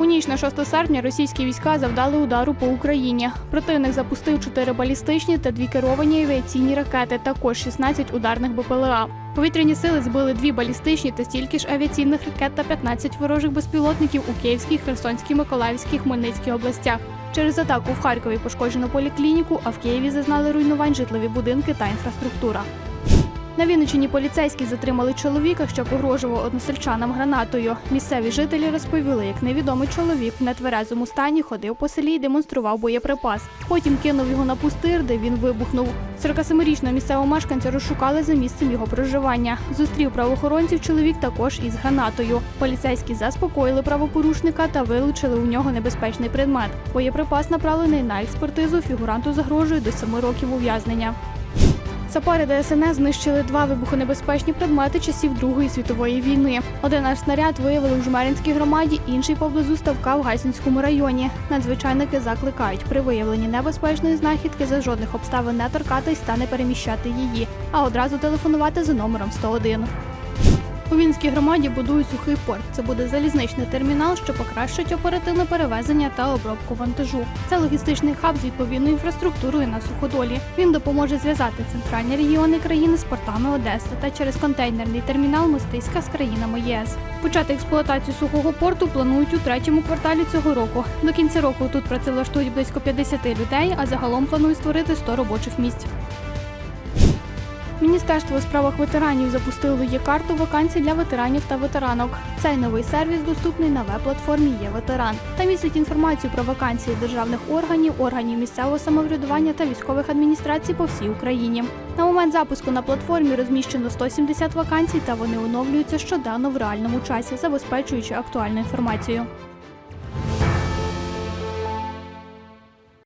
У ніч на 6 серпня російські війська завдали удару по Україні. Противник запустив 4 балістичні та 2 керовані авіаційні ракети, також 16 ударних БПЛА. Повітряні сили збили дві балістичні та стільки ж авіаційних ракет та 15 ворожих безпілотників у Київській, Херсонській, Миколаївській, Хмельницькій областях. Через атаку в Харкові пошкоджено поліклініку, а в Києві зазнали руйнувань житлові будинки та інфраструктура. На Вінниччині поліцейські затримали чоловіка, що погрожував односельчанам гранатою. Місцеві жителі розповіли, як невідомий чоловік в нетверезому стані ходив по селі і демонстрував боєприпас. Потім кинув його на пустир, де він вибухнув. 47-річного місцевого мешканця розшукали за місцем його проживання. Зустрів правоохоронців чоловік також із гранатою. Поліцейські заспокоїли правопорушника та вилучили у нього небезпечний предмет. Боєприпас направлений на експертизу. Фігуранту загрожує до 7 років ув'язнення. Сапери ДСНС знищили два вибухонебезпечні предмети часів Другої світової війни. Один снаряд виявили у Жмеринській громаді, інший поблизу ставка в Гайсинському районі. Надзвичайники закликають при виявленні небезпечної знахідки за жодних обставин не торкатись та не переміщати її, а одразу телефонувати за номером 101. У Вінській громаді будують сухий порт. Це буде залізничний термінал, що покращить оперативне перевезення та обробку вантажу. Це логістичний хаб з відповідною інфраструктурою на суходолі. Він допоможе зв'язати центральні регіони країни з портами Одеси та через контейнерний термінал Мостиська з країнами ЄС. Почати експлуатацію сухого порту планують у третьому кварталі цього року. До кінця року тут працевлаштують близько 50 людей, а загалом планують створити 100 робочих місць. Міністерство у справах ветеранів запустило є карту вакансій для ветеранів та ветеранок. Цей новий сервіс доступний на веб-платформі Є ветеран та містить інформацію про вакансії державних органів, органів місцевого самоврядування та військових адміністрацій по всій Україні. На момент запуску на платформі розміщено 170 вакансій, та вони оновлюються щоденно в реальному часі, забезпечуючи актуальну інформацію.